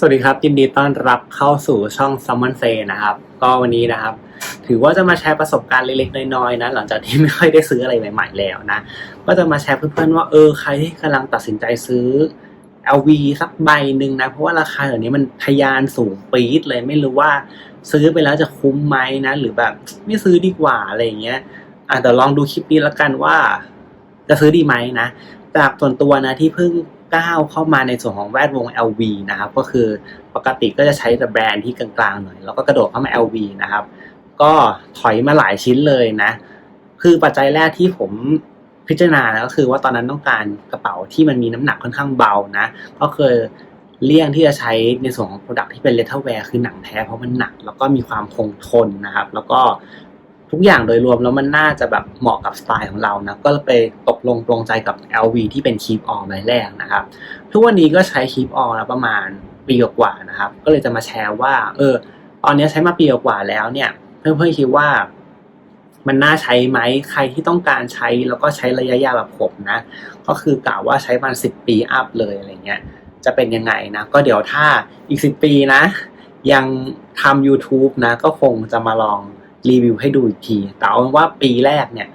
สวัสดีครับ ยินดีต้อนรับเข้าสู่ช่อง s ัมมอนเซนะครับ ก็วันนี้นะครับ ถือว่าจะมาแชร์ประสบการณ์เล็กๆน้อยๆนะหลังจากที่ไม่ค่อยได้ซื้ออะไรใหม่ ๆ แล้วนะ ก็จะมาแชร์เพื่อนๆว่าเออใครที่กำลังตัดสินใจซื้อ LV สักใบหนึ่งนะ เพราะว่าราคาเดี๋ยวนี้มันทะยานสูงปี๊ดเลยไม่รู้ว่าซื้อไปแล้วจะคุ้มไหมนะ หรือแบบไม่ซื้อดีกว่าอะไรอย่างเงี้ยอะเดี๋ยวลองดูคลิปนี้แล้วกันว่า จะซื้อดีไหมนะจากส่วนตัวนะที่เพิ่ง ก้าวเข้ามาในส่วนของแวดวง LV นะครับก็คือปกติก็จะใช้แต่แบรนด์ที่กลางๆหน่อยแล้วก็กระโดดเข้ามา LV นะครับ ก็ถอยมาหลายชิ้นเลยนะ คือปัจจัยแรกที่ผมพิจารณาก็คือว่าตอนนั้นต้องการกระเป๋าที่มันมีน้ำหนักค่อนข้างเบานะ ก็คือเลี่ยงที่จะใช้ในส่วนของ Product ที่เป็นเลเทอร์แวร์คือหนังแท้เพราะมันหนัก แล้วก็มีความคงทนนะครับ แล้วก็ ทุกอย่างโดยรวมแล้วมันน่าจะแบบเหมาะกับสไตล์ของเรานะก็ไปตกลงปรงใจกับ LV ที่เป็น Keep On ใบแรกนะครับ ทุกวันนี้ก็ใช้ Keep On แล้วประมาณปีกว่านะครับ ก็เลยจะมาแชร์ว่า เออ ตอนนี้ใช้มาปีกว่าแล้วเนี่ย เพื่อนๆคิดว่ามันน่าใช้ไหมใครที่ต้องการใช้แล้วก็ใช้ระยะยาวแบบผมนะ ก็คือกะว่าใช้ประมาณสิบปีอัพเลยอะไรเงี้ยจะเป็นยังไงนะ ก็เดี๋ยวถ้าอีกสิบปีนะ ยังทำ YouTube นะ ก็คงจะมาลอง รีวิวให้ดูอีกที แต่เอาว่าปีแรกเนี่ย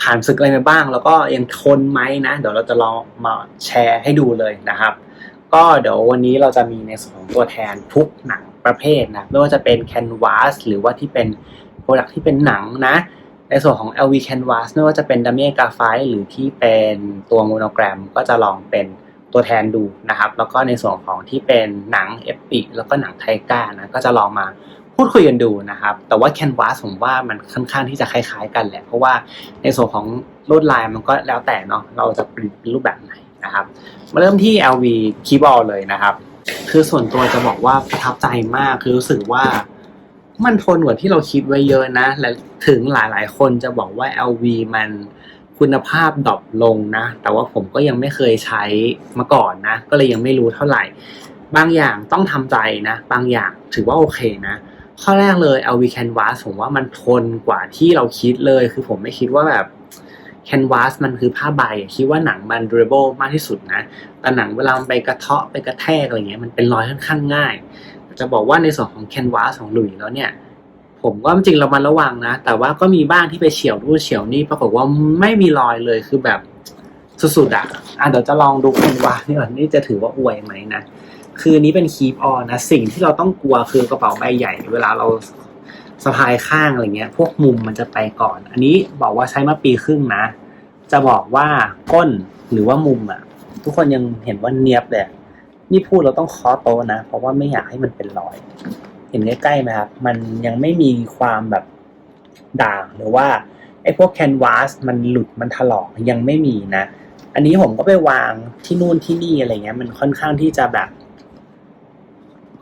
ผ่านศึกอะไรมาบ้าง แล้วก็ยังทนไหมนะ เดี๋ยวเราจะลองมาแชร์ให้ดูเลยนะครับ ก็เดี๋ยววันนี้เราจะมีในส่วนของตัวแทนทุกหนังประเภทนะไม่ว่าจะเป็น Canvas หรือว่าที่เป็น Product ที่เป็นหนังนะ ในส่วนของ LV Canvas ไม่ว่าจะเป็นดัมเมกาไฟหรือที่เป็นตัวโมโนแกรม ก็จะลองเป็นตัวแทนดูนะครับ แล้วก็ในส่วนของที่เป็นหนังเอปิแล้วก็หนังไทก้านะก็จะลองมา พูดคุยกันดูนะครับ แต่ว่า Canvas ผมว่ามันค่อนข้างที่จะคล้ายๆ กันแหละ เพราะว่าในส่วนของลวดลายมันก็แล้วแต่เนาะเราจะผลิตเป็นรูปแบบไหนนะครับ มาเริ่มที่ LV Keyboard เลยนะครับ คือส่วนตัวจะบอกว่าประทับใจมากคือรู้สึกว่ามันทนกว่าที่เราคิดไว้เยอะนะ และถึงหลายๆ คนจะบอกว่า LV มันคุณภาพดรอปลงนะ แต่ว่าผมก็ยังไม่เคยใช้มาก่อนนะ ก็เลยยังไม่รู้เท่าไหร่ บางอย่างต้องทำใจนะ บางอย่างถือว่าโอเคนะ ข้อแรกเลย LV Canvas ผมว่ามันทนกว่าที่เราคิดเลย คือผมไม่คิดว่าแบบ Canvas มันคือผ้าใบคิดว่าหนังมัน durable มากที่สุดนะ แต่หนังเวลามันไปกระเทาะไปกระแทกอะไรเงี้ยมันเป็นรอยค่อนข้างง่าย จะบอกว่าในส่วนของ Canvas ของหลุยแล้วเนี่ย ผมว่าจริงเรามาระวังนะ แต่ว่าก็มีบ้างที่ไปเฉียวนู่เฉียวนี่ปรากฏว่าไม่มีรอยเลยคือแบบสุดๆอะอะเดี๋ยวจะลองดู Canvas นี่ก่อนนี่จะถือว่าอวยไหมนะ คืออันนี้เป็น keep on นะสิ่งที่เราต้องกลัวคือกระเป๋าใบใหญ่ เวลาเราสะพายข้างอะไรเงี้ย พวกมุมมันจะไปก่อน อันนี้บอกว่าใช้มาปีครึ่งนะ จะบอกว่าก้นหรือว่ามุมอะ ทุกคนยังเห็นว่าเนียบเลยนี่พูดเราต้องเคอโตนะ เพราะว่าไม่อยากให้มันเป็นรอย เห็นใกล้ๆไหมครับ มันยังไม่มีความแบบด่างหรือว่าไอ้พวกแคนวาสมันหลุดมันถลอกยังไม่มีนะ อันนี้ผมก็ไปวางที่นู่นที่นี่อะไรเงี้ย มันค่อนข้างที่จะแบบ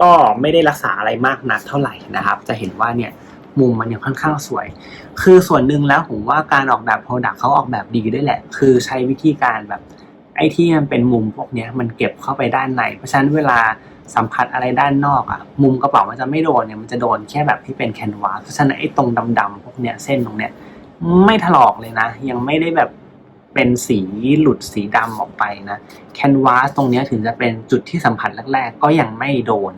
ก็ไม่ได้รักษาอะไรมากนักเท่าไหร่นะครับ จะเห็นว่าเนี่ยมุมมันยังค่อนข้างสวย คือส่วนหนึ่งแล้วผมว่าการออกแบบโปรดักต์เขาออกแบบดีด้วยแหละ คือใช้วิธีการแบบไอ้ที่มันเป็นมุมพวกเนี้ยมันเก็บเข้าไปด้านใน เพราะฉะนั้นเวลาสัมผัสอะไรด้านนอกอะ มุมกระเป๋ามันจะไม่โดนเนี่ยมันจะโดนแค่แบบที่เป็นแคนวาสเพราะฉะนั้นไอ้ตรงดำๆพวกเนี้ยเส้นตรงเนี้ยไม่ถลอกเลยนะ ยังไม่ได้แบบ เป็นสีหลุดสีดำออกไปนะแคนวาสตรงนี้ถึงจะเป็นจุดที่สัมผัสแรก ๆ ก็ยังไม่โดน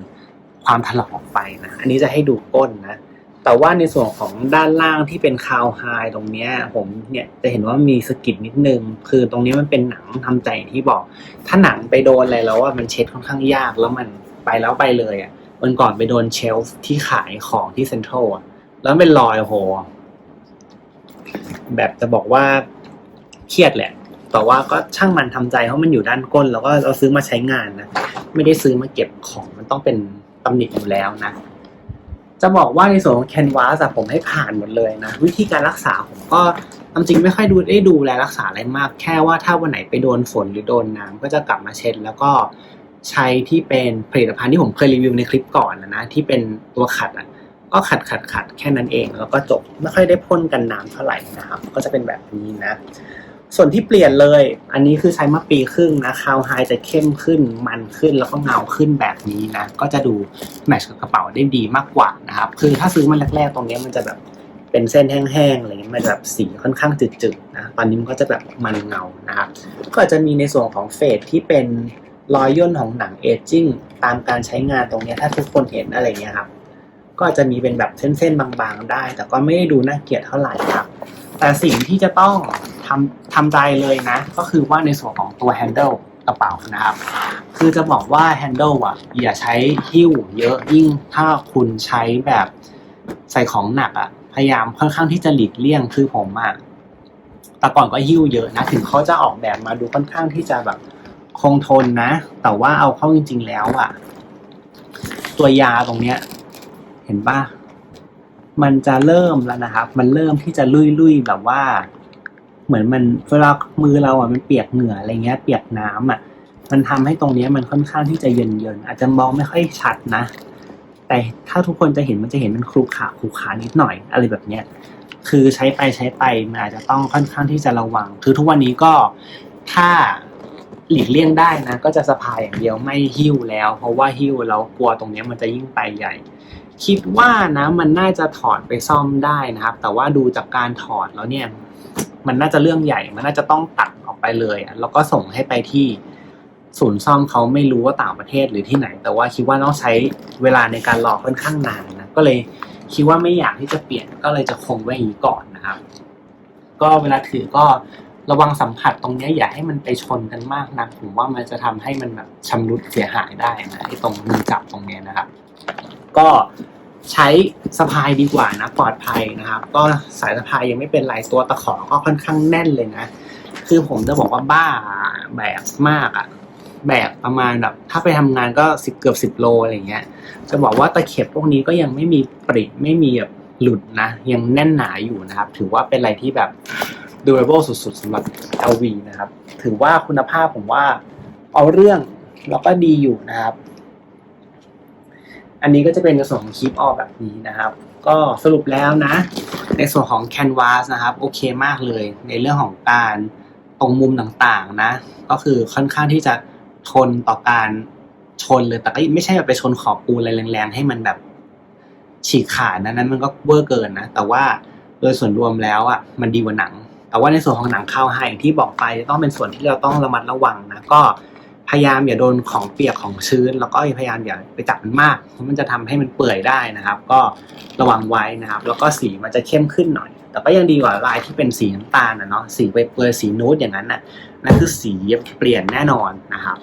ความถลอกออกไปนะอันนี้จะให้ดูก้นนะแต่ว่าในส่วนของด้านล่างที่เป็นคาวไฮตรงนี้ผมเนี่ยจะเห็นว่ามีสกิดนิดนึง คือตรงนี้มันเป็นหนังทำใจที่บอก ถ้าหนังไปโดนอะไรแล้วว่ามันเช็ดค่อนข้างยากแล้วมันไปแล้วไปเลยอะวันก่อนไปโดนเชลฟ์ที่ขายของที่เซ็นทรัลอะแล้วเป็นรอยโห แบบจะบอกว่า เครียดแหละ แต่ว่าก็ช่างมันทำใจเพราะมันอยู่ด้านก้น แล้วก็เราซื้อมาใช้งานนะไม่ได้ซื้อมาเก็บของมันต้องเป็นตำหนิอยู่แล้วนะจะบอกว่าในส่วนของแคนวาสผมให้ผ่านหมดเลยนะ วิธีการรักษาผมก็จริงไม่ค่อยดูได้ดูแลรักษาอะไรมาก แค่ว่าถ้าวันไหนไปโดนฝนหรือโดนน้ำก็จะกลับมาเช็ด แล้วก็ใช้ที่เป็นผลิตภัณฑ์ที่ผมเคยรีวิวในคลิปก่อนนะนะที่เป็นตัวขัดอะก็ขัดขัดขัดแค่นั้นเอง แล้วก็จบไม่ค่อยได้พ่นกันน้ำเท่าไหร่นะครับ ก็จะเป็นแบบนี้นะ ส่วนที่เปลี่ยนเลย อันนี้คือใช้มาปีครึ่งนะคาวไฮจะเข้มขึ้น มันขึ้นแล้วก็เงาขึ้นแบบนี้นะ ก็จะดูแมทช์กับกระเป๋าได้ดีมากกว่านะครับ คือถ้าซื้อมันแรกๆ ตรงนี้มันจะแบบเป็นเส้นแห้งๆอะไรเงี้ยมันแบบสีค่อนข้างจืดๆนะ ตอนนี้มันก็จะแบบมันเงานะครับ ก็จะมีในส่วนของเฟดที่เป็นรอยย่นของหนังเอจจิ้งตามการใช้งานตรงนี้ถ้าทุกคนเห็นอะไรเงี้ยครับ ก็จจะมีเป็นแบบเส้นๆบางๆได้ แต่ก็ไม่ได้ดูน่าเกลียดเท่าไหร่ครับ แต่สิ่งที่จะต้อง ทำทำใจเลยนะ ก็คือว่าในส่วนของตัว handle กระเป๋านะครับ คือจะบอกว่า handle อะอย่าใช้หิ้วเยอะยิ่งถ้าคุณใช้แบบใส่ของหนักอะพยายามค่อนข้างที่จะหลีกเลี่ยงคือผมอะแต่ก่อนก็หิ้วเยอะนะ ถึงเขาจะออกแบบมาดูค่อนข้างที่จะแบบคงทนนะ แต่ว่าเอาเข้าจริง ๆ แล้วอะ ตัวยาตรงเนี้ย เห็นป่ะมันจะเริ่มแล้วนะครับ มันเริ่มที่จะลุยๆแบบว่า เหมือนมันเวลามือเราอะมันเปียกเหงื่ออะไรเงี้ย เปียกน้ำอะ มันทำให้ตรงเนี้ยมันค่อนข้างที่จะเย็นๆอาจจะมองไม่ค่อยชัดนะ แต่ถ้าทุกคนจะเห็นมันจะเห็นเป็นครูขาครูขานิดหน่อยอะไรแบบเนี้ยคือใช้ไปใช้ไปมันอาจจะต้องค่อนข้างที่จะระวัง คือทุกวันนี้ก็ถ้าหลีกเลี่ยงได้นะก็จะสะพายอย่างเดียวไม่หิ้วแล้ว เพราะว่าหิ้วแล้วกลัวตรงเนี้ยมันจะยิ่งไปใหญ่ คิดว่านะมันน่าจะถอดไปซ่อมได้นะครับ แต่ว่าดูจากการถอดแล้วเนี่ย มันน่าจะเรื่องใหญ่ มันน่าจะต้องตัดออกไปเลยแล้วก็ส่งให้ไปที่ศูนย์ซ่อมเขาไม่รู้ว่าต่างประเทศหรือที่ไหน แต่ว่าคิดว่าต้องใช้เวลาในการรอค่อนข้างนานนะก็เลยคิดว่าไม่อยากที่จะเปลี่ยนก็เลยจะคงไว้อย่างนี้ก่อนนะครับ ก็เวลาถือก็ระวังสัมผัสตรงนี้อย่าให้มันไปชนกันมากนะผมว่ามันจะทำให้มันแบบชำรุดเสียหายได้นะไอ้ตรงมือจับตรงนี้นะครับ ก็ ใช้สะพายดีกว่านะปลอดภัยนะครับ ก็สายสะพายยังไม่เป็นไรตัวตะขอก็ค่อนข้างแน่นเลยนะ คือผมจะบอกว่าบ้าแบกมากอะแบกประมาณแบบถ้าไปทำงานก็สิบเกือบสิบโลอะไรเงี้ย จะบอกว่าตะเข็บพวกนี้ก็ยังไม่มีปริไม่มีแบบหลุดนะ ยังแน่นหนาอยู่นะครับ ถือว่าเป็นอะไรที่แบบ durable สุดๆสำหรับ LV นะครับ ถือว่าคุณภาพผมว่าเอาเรื่องแล้วก็ดีอยู่นะครับ อันนี้ก็จะเป็นในส่วนของคลิปออแบบนี้นะครับ ก็สรุปแล้วนะ ในส่วนของ Canvas นะครับโอเคมากเลย ในเรื่องของการตรงมุมต่างๆนะ ก็คือค่อนข้างที่จะทนต่อการชนเลยแต่ก็ไม่ใช่แบบไปชนขอบปูนอะไรแรงๆ ให้มันแบบฉีกขาดนะนั้นมันก็เวอร์เกินนะ แต่ว่าโดยส่วนรวมแล้วอะมันดีกว่าหนัง แต่ว่าในส่วนของหนังคาวไฮอย่างที่บอกไปจะต้องเป็นส่วนที่เราต้องระมัดระวังนะก็ พยายามอย่าโดนของเปียกของชื้น แล้วก็พยายามอย่าไปจับมันมากเพราะมันจะทำให้มันเปื่อยได้นะครับ ก็ระวังไว้นะครับ แล้วก็สีมันจะเข้มขึ้นหน่อย แต่ก็ยังดีกว่าลายที่เป็นสีน้ำตาลนะเนาะสีเปลือยสีนูดอย่างนั้นน่ะนั่นคือสีเปลี่ยนแน่นอนนะครับ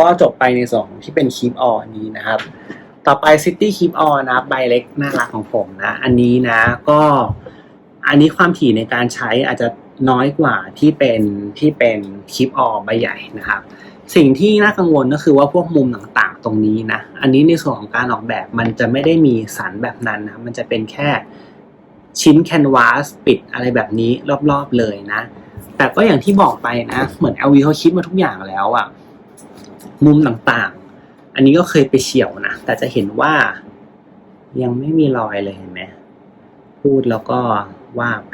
ก็จบไปในส่วนของที่เป็นคีปออนี้นะครับ ต่อไป City Keep On นะครับใบเล็กน่ารักของผมนะ อันนี้นะก็อันนี้ความถี่ในการใช้อาจจะน้อยกว่าที่เป็นที่เป็นคลิปออใบใหญ่นะครับ สิ่งที่น่ากังวลก็คือว่าพวกมุมต่างๆ ตรงนี้นะ อันนี้ในส่วนของการออกแบบมันจะไม่ได้มีสันแบบนั้นนะ มันจะเป็นแค่ชิ้นแคนวาสปิดอะไรแบบนี้รอบๆเลยนะ แต่ก็อย่างที่บอกไปนะ เหมือน LV เขาคิดมาทุกอย่างแล้วอะมุมต่างๆ อันนี้ก็เคยไปเฉียวนะ แต่จะเห็นว่ายังไม่มีรอยเลยเห็นไหมพูดแล้วก็ว่าไป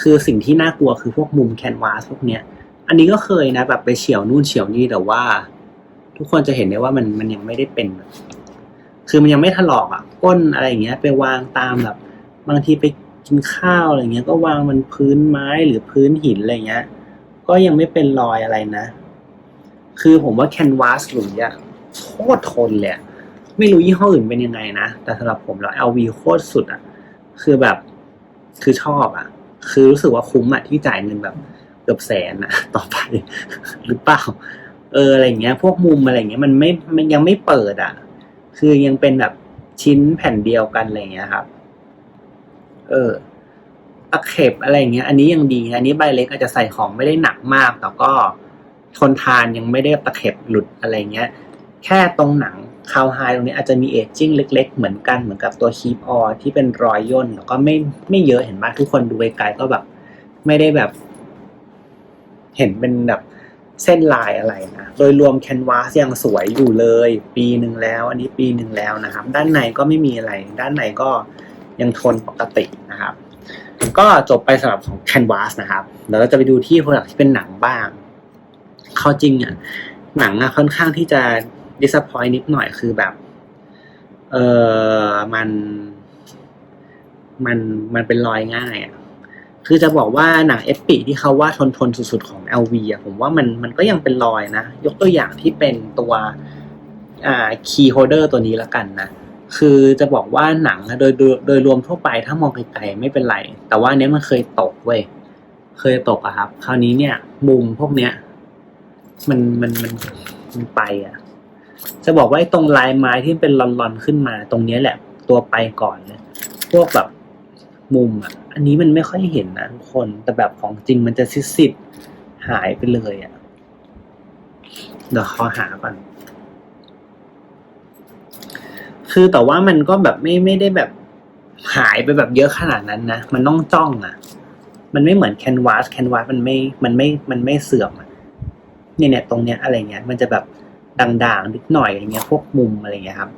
คือสิ่งที่น่ากลัวคือพวกมุมแคนวาสพวกเนี้ย อันนี้ก็เคยนะ แบบไปเฉียวนู่นเฉียวนี่แต่ว่า ทุกคนจะเห็นได้ว่ามันมันยังไม่ได้เป็นแบบคือมันยังไม่ถลอกอะก้นอะไรอย่างเงี้ย ไปวางตามแบบ บางทีไปกินข้าวอะไรเงี้ย ก็วางมันพื้นไม้หรือพื้นหินอะไรเงี้ย ก็ยังไม่เป็นรอยอะไรนะ คือผมว่าแคนวาสหลุยอะโคตรทนเลยไม่รู้ยี่ห้ออื่นเป็นยังไงนะ แต่สำหรับผมแล้ว LV โคตรสุดอะ คือแบบ คือชอบอะ คือรู้สึกว่าคุ้มอะที่จ่ายเงินแบบ กือบแสนอะต่อไป หรือเปล่า เอออะไรเงี้ย พวกมุมอะไรเงี้ยมันไม่มันยังไม่เปิดอะคือยังเป็นแบบชิ้นแผ่นเดียวกันอะไรเงี้ยครับ เออตะเข็บอะไรเงี้ย อันนี้ยังดีอันนี้ใบเล็กอาจจะใส่ของไม่ได้หนักมากแต่ก็ทนทานยังไม่ได้ตะเข็บหลุดอะไรเงี้ย แค่ตรงหนังคาวไฮตรงนี้อาจจะมีเอจจิ้งเล็ก ๆ เหมือนกันเหมือนกับตัวคีปออที่เป็นรอยย่นแล้วก็ไม่ไม่เยอะเห็นไหมทุกคนดูไกลๆก็แบบ ไม่ได้แบบ เห็นเป็นแบบเส้นลายอะไรนะ โดยรวมแคนวาสยังสวยอยู่เลย ปีหนึ่งแล้ว อันนี้ปีหนึ่งแล้วนะครับ ด้านในก็ไม่มีอะไร ด้านในก็ยังทนปกตินะครับ ก็จบไปสำหรับของแคนวาสนะครับ เดี๋ยวเราจะไปดูที่โปรดักที่เป็นหนังบ้างข้าจริงอะหนังอะค่อนข้างที่จะ disappoint นิดหน่อยคือแบบ เออมัน มันมันเป็นรอยง่ายอะ คือจะบอกว่าหนังเอฟปีที่เขาว่าทนทนสุดๆของ LV อะผมว่ามันมันก็ยังเป็นรอยนะ ยกตัวอย่างที่เป็นตัวอ่าคีย์โฮเดอร์ตัวนี้ละกันนะคือจะบอกว่าหนังโดยโดยโดยรวมทั่วไปถ้ามองไกลๆไม่เป็นไร แต่ว่านเนี้ยมันเคยตกเว้ยเคยตกอะครับ คราวนี้เนี่ย มุมพวกเนี้ย มันมันมันมันไปอะจะบอกว่าตรงลายไม้ที่เป็นลอนๆขึ้นมา ตรงเนี้ยแหละ ตัวไปก่อนเลยพวกแบบ มุมอะ อันนี้มันไม่ค่อยเห็นนะทุกคน แต่แบบของจริงมันจะซิดๆหายไปเลยอะ เดี๋ยวขอหาก่อน คือแต่ว่ามันก็แบบไม่ไม่ได้แบบหายไปแบบเยอะขนาดนั้นนะ มันต้องจ้องอะ มันไม่เหมือนแคนวาส แคนวาสมันไม่ มันไม่ มันไม่เสื่อมอะเนี่ยเนี่ยตรงเนี้ยอะไรเงี้ย มันจะแบบด่างๆนิดหน่อยอะไรเงี้ย พวกมุมอะไรเงี้ยครับ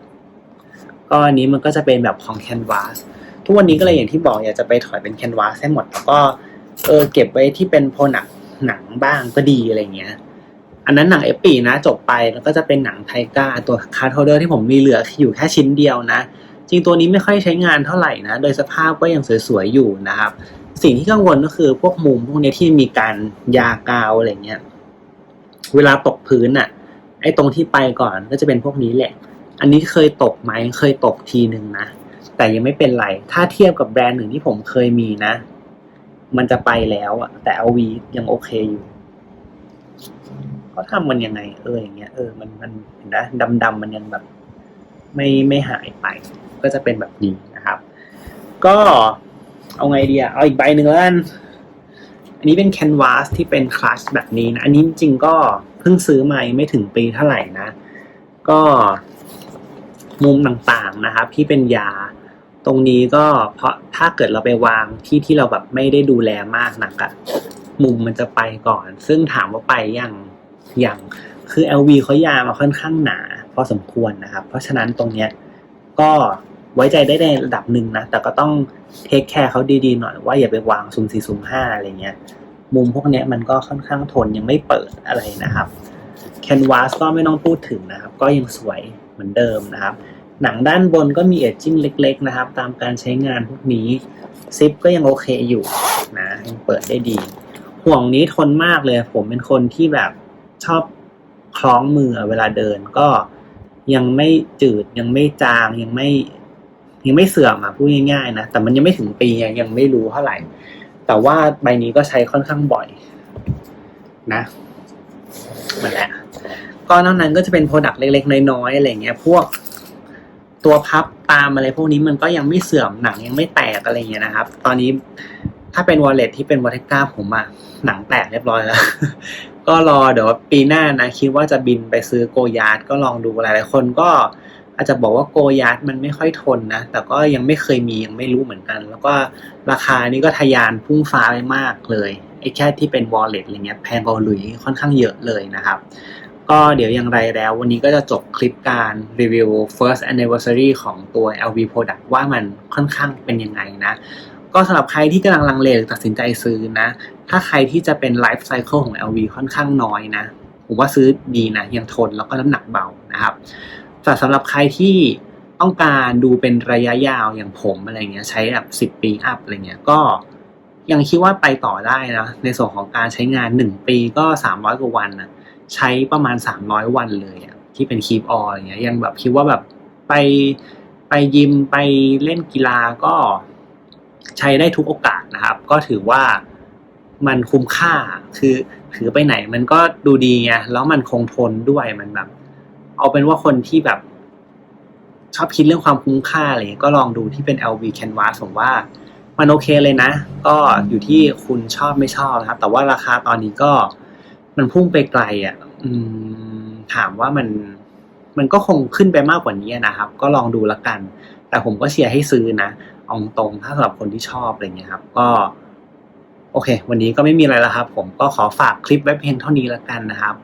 ก็อันนี้มันก็จะเป็นแบบของแคนวาส ทุกวันนี้ก็เลยอย่างที่บอกอยากจะไปถอยเป็นแคนวาสให้หมด แล้วก็เออเก็บไว้ที่เป็นโปรหนักหนังบ้างก็ดีอะไรเงี้ย อันนั้นหนังเอปีนะ จบไปแล้วก็จะเป็นหนังไทก้าตัวคาร์โทเดอร์ที่ผมมีเหลืออยู่แค่ชิ้นเดียวนะ จริงตัวนี้ไม่ค่อยใช้งานเท่าไหร่นะ โดยสภาพก็ยังสวยๆอยู่นะครับ สิ่งที่กังวลก็คือพวกมุมพวกนี้ที่มีการยากาวอะไรเงี้ย เวลาตกพื้นอะไอ้ตรงที่ไปก่อนก็จะเป็นพวกนี้แหละ อันนี้เคยตกไหมเคยตกทีหนึ่งนะ แต่ยังไม่เป็นไร ถ้าเทียบกับแบรนด์หนึ่งที่ผมเคยมีนะ มันจะไปแล้วอะแต่เอาวียังโอเคอยู่เขาทำมันยังไง เอออย่างเงี้ยเออมันมันเห็นนะดำดำมันยังแบบ ไม่ไม่หายไป ก็จะเป็นแบบนี้นะครับ ก็เอาไงดีอะเอาอีกใบหนึ่งแล้วกันอันนี้เป็นแคนวาสที่เป็นคลัชแบบนี้นะ อันนี้จริงก็เพิ่งซื้อมาไม่ถึงปีเท่าไหร่นะ ก็ มุมต่างๆนะครับที่เป็นยา ตรงนี้ก็เพราะถ้าเกิดเราไปวางที่ที่เราแบบไม่ได้ดูแลมากนักอะมุมมันจะไปก่อน ซึ่งถามว่าไปยังยังคือ LV เขายามาค่อนข้างหนาพอสมควรนะครับ เพราะฉะนั้นตรงเนี้ยก็ไว้ใจได้ในระดับหนึ่งนะ แต่ก็ต้องเทคแคร์เขาดีๆหน่อยว่าอย่าไปวางซุ่มสี่ซุ่มห้าอะไรเงี้ย มุมพวกเนี้ยมันก็ค่อนข้างทนยังไม่เปิดอะไรนะครับ แคนวาสก็ไม่ต้องพูดถึงนะครับ ก็ยังสวย มือนเดิมนะครับ หนังด้านบนก็มีเอจจิ้งเล็ก ๆ นะครับ ตามการใช้งานพวกนี้ซิปก็ยังโอเคอยู่นะยังเปิดได้ดี ห่วงนี้ทนมากเลย ผมเป็นคนที่แบบชอบคล้องมือเวลาเดินก็ยังไม่จืดยังไม่จางยังไม่ยังไม่เสื่อมอะพูดง่ายๆนะแต่มันยังไม่ถึงปียังไม่รู้เท่าไหร่ แต่ว่าใบนี้ก็ใช้ค่อนข้างบ่อย นะนั่นแหละ ก็นอกนั้นก็จะเป็นโปรดักต์เล็กๆ น้อยๆอะไรเงี้ยพวกตัวพับตามอะไรพวกนี้มันก็ยังไม่เสื่อมหนังยังไม่แตกอะไรเงี้ยนะครับ ตอนนี้ถ้าเป็นวอลเล็ตที่เป็นวอลเทก้าผมอะหนังแตกเรียบร้อยแล้ว ก็รอเดี๋ยวปีหน้านะ คิดว่าจะบินไปซื้อโกยาร์ดก็ลองดูหลายๆคนก็อาจจะบอกว่าโกยาร์ดมันไม่ค่อยทนนะ แต่ก็ยังไม่เคยมียังไม่รู้เหมือนกัน แล้วก็ราคานี่ก็ทะยานพุ่งฟ้าไปมากเลยไอ้แค่ที่เป็นวอลเล็ตอะไรเงี้ยแพงกว่าหลุยค่อนข้างเยอะเลยนะครับ ก็เดี๋ยวอย่างไรแล้ว วันนี้ก็จะจบคลิปการรีวิว first anniversary ของตัว LV product ว่ามันค่อนข้างเป็นยังไงนะ ก็สำหรับใครที่กำลังลังเลหรือตัดสินใจซื้อนะ ถ้าใครที่จะเป็น life cycle ของ LV ค่อนข้างน้อยนะผมว่าซื้อดีนะ ยังทนแล้วก็น้ำหนักเบานะครับแต่สำหรับใครที่ต้องการดูเป็นระยะยาวอย่างผมอะไรเงี้ยใช้แบบสิบ10 ปีอัพอะไรเงี้ยก็ยังคิดว่าไปต่อได้นะในส่วนของการใช้งานหนึ่งปีก็สามร้อยกว่าวันนะ ใช้ประมาณสามร้อยวันเลยอะที่เป็นคีปอออะไรเงี้ยยังแบบคิดว่าแบบไปไปยิมไปเล่นกีฬาก็ใช้ได้ทุกโอกาสนะครับ ก็ถือว่ามันคุ้มค่าคือถือไปไหนมันก็ดูดีไงแล้วมันคงทนด้วยมันแบบ เอาเป็นว่าคนที่แบบ ชอบคิดเรื่องความคุ้มค่าอะไรเงี้ยก็ลองดูที่เป็น LV Canvas ผมว่ามันโอเคเลยนะ ก็อยู่ที่คุณชอบไม่ชอบนะครับ แต่ว่าราคาตอนนี้ก็ มันพุ่งไปไกลอะถามว่ามันมันก็คงขึ้นไปมากกว่านี้นะครับ ก็ลองดูละกัน แต่ผมก็เชียร์ให้ซื้อนะเอาตรงถ้าสำหรับคนที่ชอบอะไรเงี้ยครับ ก็ โอเค วันนี้ก็ไม่มีอะไรแล้วครับ ผมก็ขอฝากคลิปไว้เพียงเท่านี้ละกันนะครับ